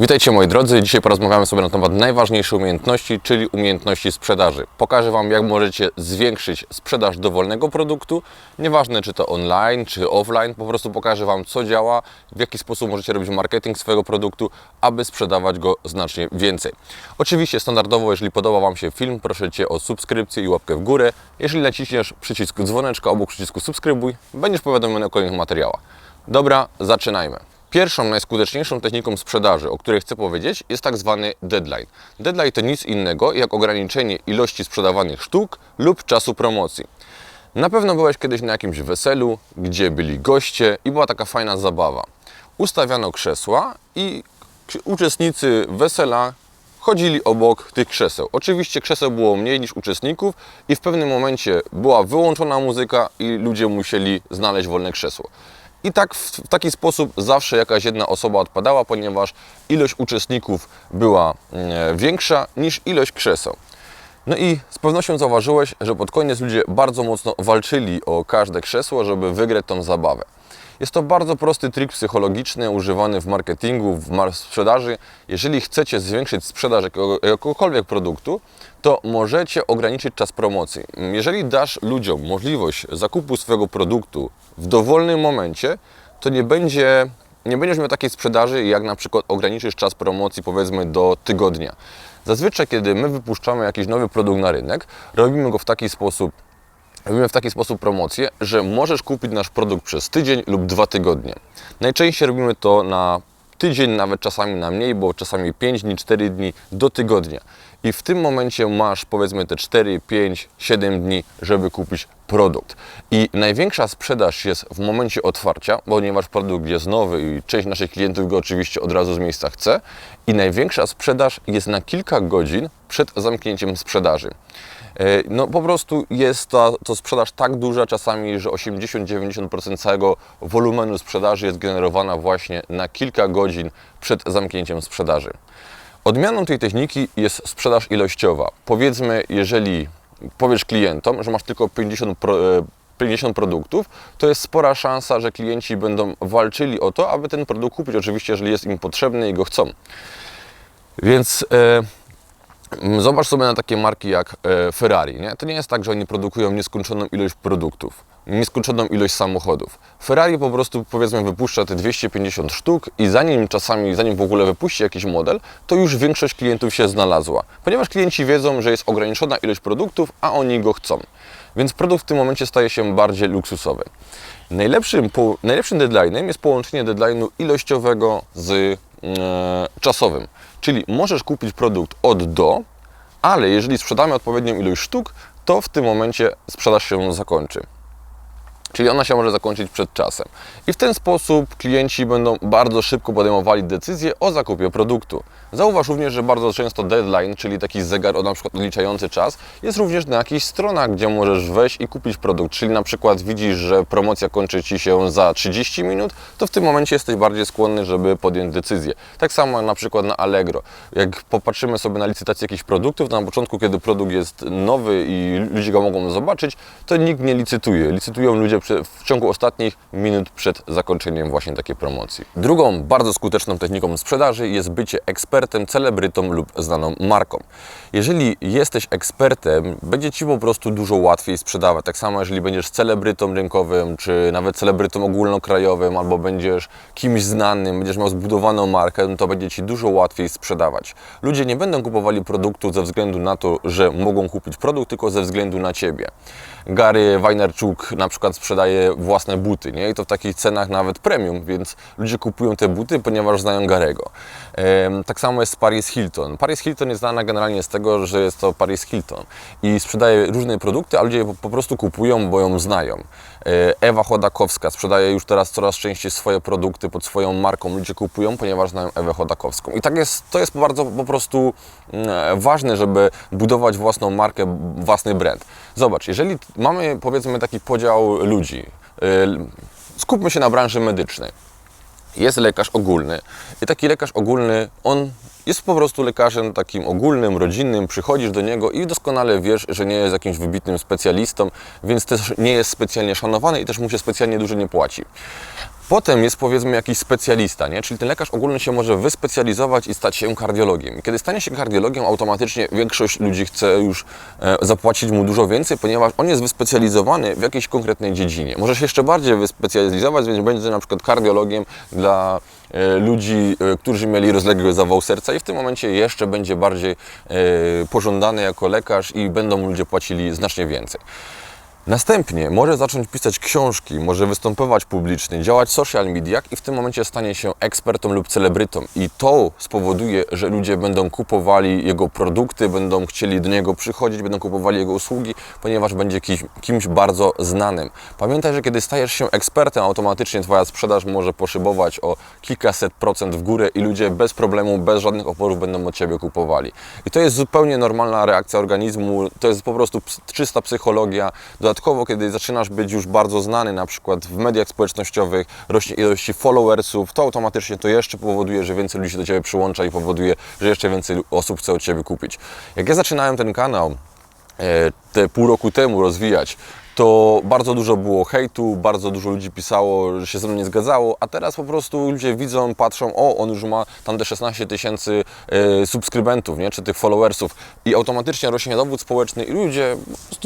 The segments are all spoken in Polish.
Witajcie moi drodzy, dzisiaj porozmawiamy sobie na temat najważniejszej umiejętności, czyli umiejętności sprzedaży. Pokażę Wam, jak możecie zwiększyć sprzedaż dowolnego produktu, nieważne czy to online, czy offline, po prostu pokażę Wam, co działa, w jaki sposób możecie robić marketing swojego produktu, aby sprzedawać go znacznie więcej. Oczywiście standardowo, jeżeli podoba Wam się film, proszę Cię o subskrypcję i łapkę w górę. Jeżeli naciśniesz przycisk dzwoneczka obok przycisku subskrybuj, będziesz powiadomiony o kolejnych materiałach. Dobra, zaczynajmy. Pierwszą, najskuteczniejszą techniką sprzedaży, o której chcę powiedzieć, jest tak zwany deadline. Deadline to nic innego jak ograniczenie ilości sprzedawanych sztuk lub czasu promocji. Na pewno byłeś kiedyś na jakimś weselu, gdzie byli goście i była taka fajna zabawa. Ustawiano krzesła i uczestnicy wesela chodzili obok tych krzeseł. Oczywiście krzeseł było mniej niż uczestników i w pewnym momencie była wyłączona muzyka i ludzie musieli znaleźć wolne krzesło. I tak w, w taki sposób zawsze jakaś jedna osoba odpadała, ponieważ ilość uczestników była e, większa niż ilość krzeseł. No i z pewnością zauważyłeś, że pod koniec ludzie bardzo mocno walczyli o każde krzesło, żeby wygrać tą zabawę. Jest to bardzo prosty trik psychologiczny używany w marketingu, w sprzedaży. Jeżeli chcecie zwiększyć sprzedaż jakiego- jakiegokolwiek produktu, to możecie ograniczyć czas promocji. Jeżeli dasz ludziom możliwość zakupu swojego produktu w dowolnym momencie, to nie będzie nie będziesz miał takiej sprzedaży, jak na przykład ograniczysz czas promocji powiedzmy do tygodnia. Zazwyczaj, kiedy my wypuszczamy jakiś nowy produkt na rynek, robimy go w taki sposób, robimy w taki sposób promocję, że możesz kupić nasz produkt przez tydzień lub dwa tygodnie. Najczęściej robimy to na tydzień, nawet czasami na mniej, bo czasami 5 dni, 4 dni do tygodnia. I w tym momencie masz powiedzmy te 4, 5, 7 dni, żeby kupić produkt. I największa sprzedaż jest w momencie otwarcia, ponieważ produkt jest nowy i część naszych klientów go oczywiście od razu z miejsca chce. I największa sprzedaż jest na kilka godzin przed zamknięciem sprzedaży. E, No po prostu jest to sprzedaż tak duża czasami, że 80-90% całego wolumenu sprzedaży jest generowana właśnie na kilka godzin przed zamknięciem sprzedaży. Odmianą tej techniki jest sprzedaż ilościowa. Powiedzmy, jeżeli powiesz klientom, że masz tylko 50, pro, e, 50 produktów, to jest spora szansa, że klienci będą walczyli o to, aby ten produkt kupić. Oczywiście, jeżeli jest im potrzebny i go chcą. Więc e, Mm, Zobacz sobie na takie marki jak e, Ferrari. Nie? To nie jest tak, że oni produkują nieskończoną ilość produktów, nieskończoną ilość samochodów. Ferrari po prostu powiedzmy wypuszcza te 250 sztuk i zanim czasami, zanim w ogóle wypuści jakiś model, to już większość klientów się znalazła. Ponieważ klienci wiedzą, że jest ograniczona ilość produktów, a oni go chcą. Więc produkt w tym momencie staje się bardziej luksusowy. Najlepszym, po, najlepszym deadline'em jest połączenie deadline'u ilościowego z e, czasowym. Czyli możesz kupić produkt od do, ale jeżeli sprzedamy odpowiednią ilość sztuk, to w tym momencie sprzedaż się zakończy. Czyli ona się może zakończyć przed czasem. I w ten sposób klienci będą bardzo szybko podejmowali decyzję o zakupie produktu. Zauważ również, że bardzo często deadline, czyli taki zegar o na przykład odliczający czas, jest również na jakichś stronach, gdzie możesz wejść i kupić produkt. Czyli na przykład widzisz, że promocja kończy Ci się za 30 minut, to w tym momencie jesteś bardziej skłonny, żeby podjąć decyzję. Tak samo na przykład na Allegro. Jak popatrzymy sobie na licytację jakichś produktów, na początku, kiedy produkt jest nowy i ludzie go mogą zobaczyć, to nikt nie licytuje. Licytują ludzie w ciągu ostatnich minut przed zakończeniem właśnie takiej promocji. Drugą bardzo skuteczną techniką sprzedaży jest bycie ekspertem, celebrytą lub znaną marką. Jeżeli jesteś ekspertem, będzie Ci po prostu dużo łatwiej sprzedawać. Tak samo, jeżeli będziesz celebrytą rynkowym, czy nawet celebrytą ogólnokrajowym, albo będziesz kimś znanym, będziesz miał zbudowaną markę, no to będzie Ci dużo łatwiej sprzedawać. Ludzie nie będą kupowali produktu ze względu na to, że mogą kupić produkt, tylko ze względu na Ciebie. Gary Vaynerchuk na przykład sprzedaje własne buty, nie? I to w takich cenach nawet premium, więc ludzie kupują te buty, ponieważ znają Garego. Tak samo jest z Paris Hilton. Paris Hilton jest znana generalnie z tego, że jest to Paris Hilton i sprzedaje różne produkty, a ludzie po prostu kupują, bo ją znają. E, Ewa Chodakowska sprzedaje już teraz coraz częściej swoje produkty pod swoją marką. Ludzie kupują, ponieważ znają Ewę Chodakowską. I tak jest, to jest bardzo po prostu mm, ważne, żeby budować własną markę, własny brand. Zobacz, jeżeli mamy powiedzmy taki podział ludzi, y, skupmy się na branży medycznej jest lekarz ogólny. I taki lekarz ogólny, on jest po prostu lekarzem takim ogólnym, rodzinnym. Przychodzisz do niego i doskonale wiesz, że nie jest jakimś wybitnym specjalistą, więc też nie jest specjalnie szanowany i też mu się specjalnie dużo nie płaci. Potem jest powiedzmy jakiś specjalista, nie? czyli ten lekarz ogólny się może wyspecjalizować i stać się kardiologiem. Kiedy stanie się kardiologiem, automatycznie większość ludzi chce już e, zapłacić mu dużo więcej, ponieważ on jest wyspecjalizowany w jakiejś konkretnej dziedzinie. Może się jeszcze bardziej wyspecjalizować, więc będzie na przykład kardiologiem dla e, ludzi, e, którzy mieli rozległy zawał serca i w tym momencie jeszcze będzie bardziej pożądany jako lekarz i będą ludzie płacili znacznie więcej. Następnie może zacząć pisać książki, może występować publicznie, działać w social mediach i w tym momencie stanie się ekspertą lub celebrytą. I to spowoduje, że ludzie będą kupowali jego produkty, będą chcieli do niego przychodzić, będą kupowali jego usługi, ponieważ będzie kimś, kimś bardzo znanym. Pamiętaj, że kiedy stajesz się ekspertem, automatycznie Twoja sprzedaż może poszybować o kilkaset procent w górę i ludzie bez problemu, bez żadnych oporów będą od Ciebie kupowali. I to jest zupełnie normalna reakcja organizmu, to jest po prostu czysta psychologia. Dodatkowo, kiedy zaczynasz być już bardzo znany, na przykład w mediach społecznościowych, rośnie ilości followersów, to automatycznie to jeszcze powoduje, że więcej ludzi do Ciebie przyłącza i powoduje, że jeszcze więcej osób chce od Ciebie kupić. Jak ja zaczynałem ten kanał, e, te pół roku temu rozwijać, to bardzo dużo było hejtu, bardzo dużo ludzi pisało, że się ze mną nie zgadzało, a teraz po prostu ludzie widzą, patrzą, o, on już ma tam te 16 tysięcy e, subskrybentów, nie, czy tych followersów i automatycznie rośnie dowód społeczny i ludzie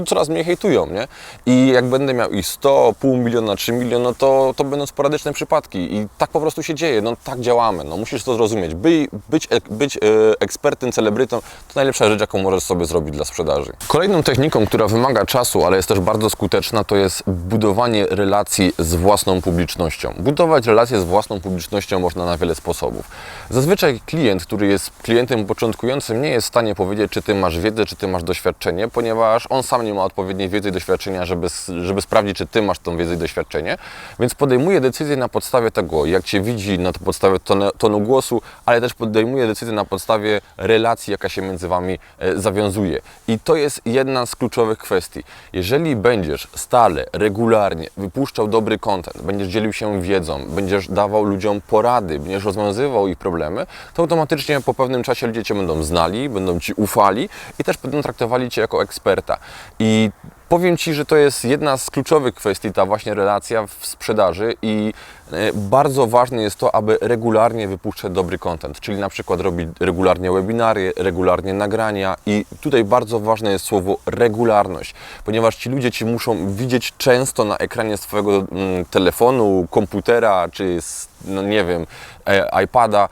coraz mniej hejtują, nie? I jak będę miał ich 100, pół miliona, 3 miliony, no to, to będą sporadyczne przypadki i tak po prostu się dzieje, no tak działamy, no musisz to zrozumieć. By, być ek- być e, ekspertem, celebrytą to najlepsza rzecz, jaką możesz sobie zrobić dla sprzedaży. Kolejną techniką, która wymaga czasu, ale jest też bardzo skuteczna, to jest budowanie relacji z własną publicznością. Budować relacje z własną publicznością można na wiele sposobów. Zazwyczaj klient, który jest klientem początkującym, nie jest w stanie powiedzieć, czy ty masz wiedzę, czy ty masz doświadczenie, ponieważ on sam nie ma odpowiedniej wiedzy i doświadczenia, żeby, żeby sprawdzić, czy ty masz tą wiedzę i doświadczenie, więc podejmuje decyzję na podstawie tego, jak cię widzi, na podstawie tonu, głosu, ale też podejmuje decyzję na podstawie relacji, jaka się między wami e, zawiązuje. I to jest jedna z kluczowych kwestii. Jeżeli będziesz stale, regularnie wypuszczał dobry content, będziesz dzielił się wiedzą, będziesz dawał ludziom porady, będziesz rozwiązywał ich problemy, to automatycznie po pewnym czasie ludzie cię będą znali, będą ci ufali i też będą traktowali cię jako eksperta. I Powiem Ci, że to jest jedna z kluczowych kwestii, ta właśnie relacja w sprzedaży i e, bardzo ważne jest to, aby regularnie wypuszczać dobry content, czyli na przykład robić regularnie webinary, regularnie nagrania i tutaj bardzo ważne jest słowo regularność, ponieważ ci ludzie Ci muszą widzieć często na ekranie swojego mm, telefonu, komputera czy no nie wiem, e, iPada,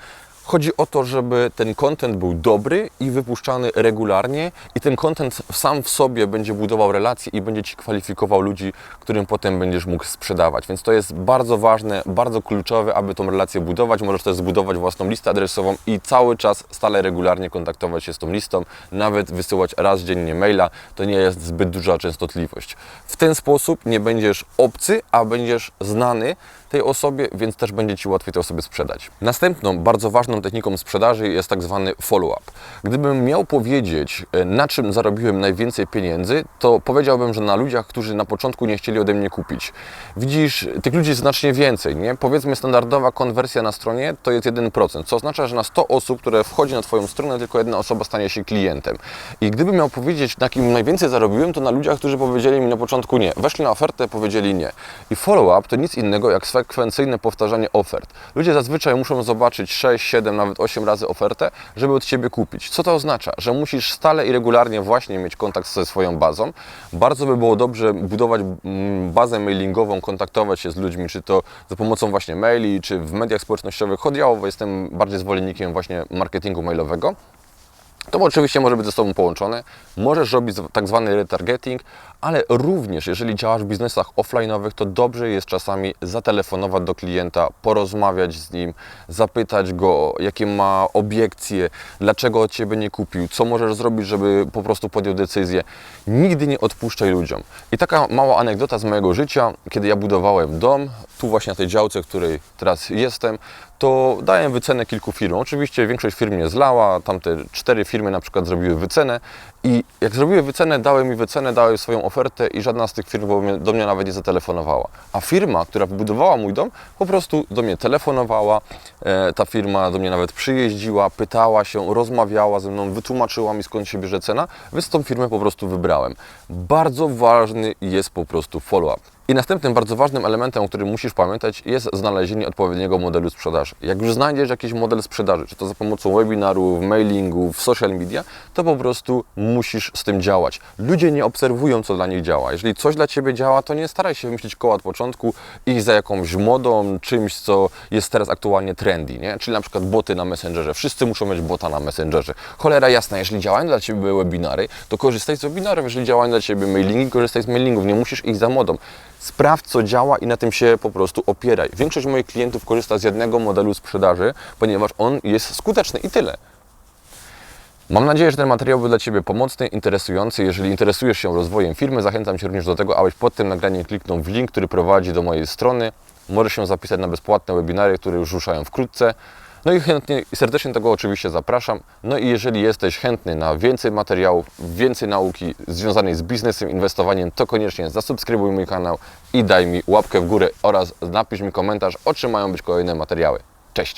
Chodzi o to, żeby ten content był dobry i wypuszczany regularnie i ten content sam w sobie będzie budował relacje i będzie Ci kwalifikował ludzi, którym potem będziesz mógł sprzedawać. Więc to jest bardzo ważne, bardzo kluczowe, aby tą relację budować. Możesz też zbudować własną listę adresową i cały czas stale regularnie kontaktować się z tą listą, nawet wysyłać raz dziennie maila. To nie jest zbyt duża częstotliwość. W ten sposób nie będziesz obcy, a będziesz znany tej osobie, więc też będzie Ci łatwiej tej osobie sprzedać. Następną bardzo ważną techniką sprzedaży jest tak zwany follow-up. Gdybym miał powiedzieć, e, na czym zarobiłem najwięcej pieniędzy, to powiedziałbym, że na ludziach, którzy na początku nie chcieli ode mnie kupić. Widzisz, tych ludzi jest znacznie więcej, nie? Powiedzmy standardowa konwersja na stronie to jest 1%, co oznacza, że na 100 osób, które wchodzi na Twoją stronę, tylko jedna osoba stanie się klientem. I gdybym miał powiedzieć, na kim najwięcej zarobiłem, to na ludziach, którzy powiedzieli mi na początku nie. Weszli na ofertę, powiedzieli nie. I follow-up to nic innego jak frekwencyjne powtarzanie ofert. Ludzie zazwyczaj muszą zobaczyć 6, 7, nawet 8 razy ofertę, żeby od Ciebie kupić. Co to oznacza? Że musisz stale i regularnie właśnie mieć kontakt ze swoją bazą. Bardzo by było dobrze budować mm, bazę mailingową, kontaktować się z ludźmi, czy to za pomocą właśnie maili, czy w mediach społecznościowych. Chodiowo jestem bardziej zwolennikiem właśnie marketingu mailowego. To oczywiście może być ze sobą połączone. Możesz robić tak zwany retargeting, ale również jeżeli działasz w biznesach offline'owych, to dobrze jest czasami zatelefonować do klienta, porozmawiać z nim, zapytać go, jakie ma obiekcje, dlaczego od Ciebie nie kupił, co możesz zrobić, żeby po prostu podjął decyzję. Nigdy nie odpuszczaj ludziom. I taka mała anegdota z mojego życia, kiedy ja budowałem dom, tu właśnie na tej działce, w której teraz jestem, to dałem wycenę kilku firm. Oczywiście większość firm nie zlała, tamte cztery firmy na przykład zrobiły wycenę I jak zrobiły wycenę, dały mi wycenę, dały swoją ofertę i żadna z tych firm do mnie, nawet nie zatelefonowała. A firma, która wybudowała mój dom, po prostu do mnie telefonowała. E, ta firma do mnie nawet przyjeździła, pytała się, rozmawiała ze mną, wytłumaczyła mi skąd się bierze cena, więc tą firmę po prostu wybrałem. Bardzo ważny jest po prostu follow-up. I następnym bardzo ważnym elementem, o którym musisz pamiętać, jest znalezienie odpowiedniego modelu sprzedaży. Jak już znajdziesz jakiś model sprzedaży, czy to za pomocą webinarów, mailingów, social media, to po prostu musisz z tym działać. Ludzie nie obserwują, co dla nich działa. Jeżeli coś dla Ciebie działa, to nie staraj się wymyślić koła od początku, iść za jakąś modą, czymś, co jest teraz aktualnie trendy, nie? Czyli na przykład boty na Messengerze. Wszyscy muszą mieć bota na Messengerze. Cholera jasna, jeżeli działają dla Ciebie webinary, to korzystaj z webinarów. Jeżeli działają dla Ciebie mailingi, korzystaj z mailingów. Nie musisz iść za modą. Sprawdź, co działa i na tym się po prostu opieraj. Większość moich klientów korzysta z jednego modelu sprzedaży, ponieważ on jest skuteczny i tyle. Mam nadzieję, że ten materiał był dla Ciebie pomocny, interesujący. Jeżeli interesujesz się rozwojem firmy, zachęcam Cię również do tego, abyś pod tym nagraniem kliknął w link, który prowadzi do mojej strony. Możesz się zapisać na bezpłatne webinary, które już ruszają wkrótce. No i chętnie i serdecznie tego oczywiście zapraszam. No i jeżeli jesteś chętny na więcej materiałów, więcej nauki związanej z biznesem, inwestowaniem, to koniecznie zasubskrybuj mój kanał i daj mi łapkę w górę oraz napisz mi komentarz, o czym mają być kolejne materiały. Cześć!